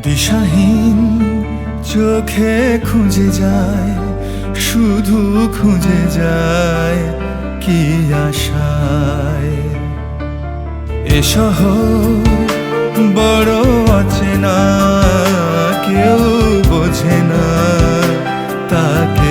দিশাহীন চোখে খুঁজে যায়, শুধু খুঁজে যায় কি আশায়। এসহ বড় অচেনা, কেউ বোঝে না তাকে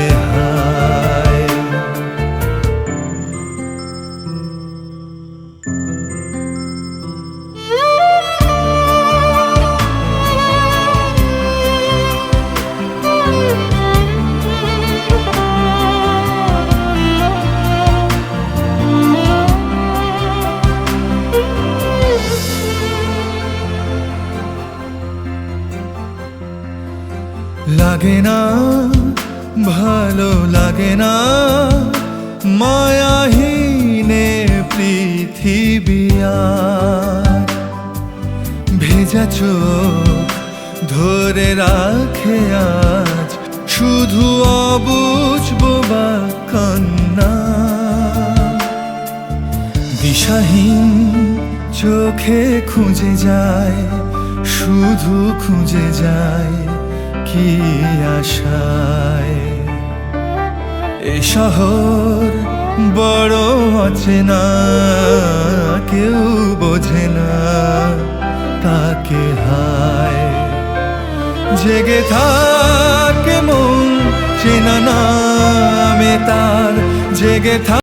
লাগে না, ভালো লাগে না। মায়াহীনে পৃথিবী ভেজা চোখ ধরে রাখে আজ, শুধু অবুঝবো বা কান্না। দিশাহীন চোখে খুঁজে যায়, শুধু খুঁজে যায়। কি আশায়? এ শহর বড় অচেনা কেউ বোঝে না তাকে হায়। জেগে থাকে মন, চেনা নামে তার জেগে থাকে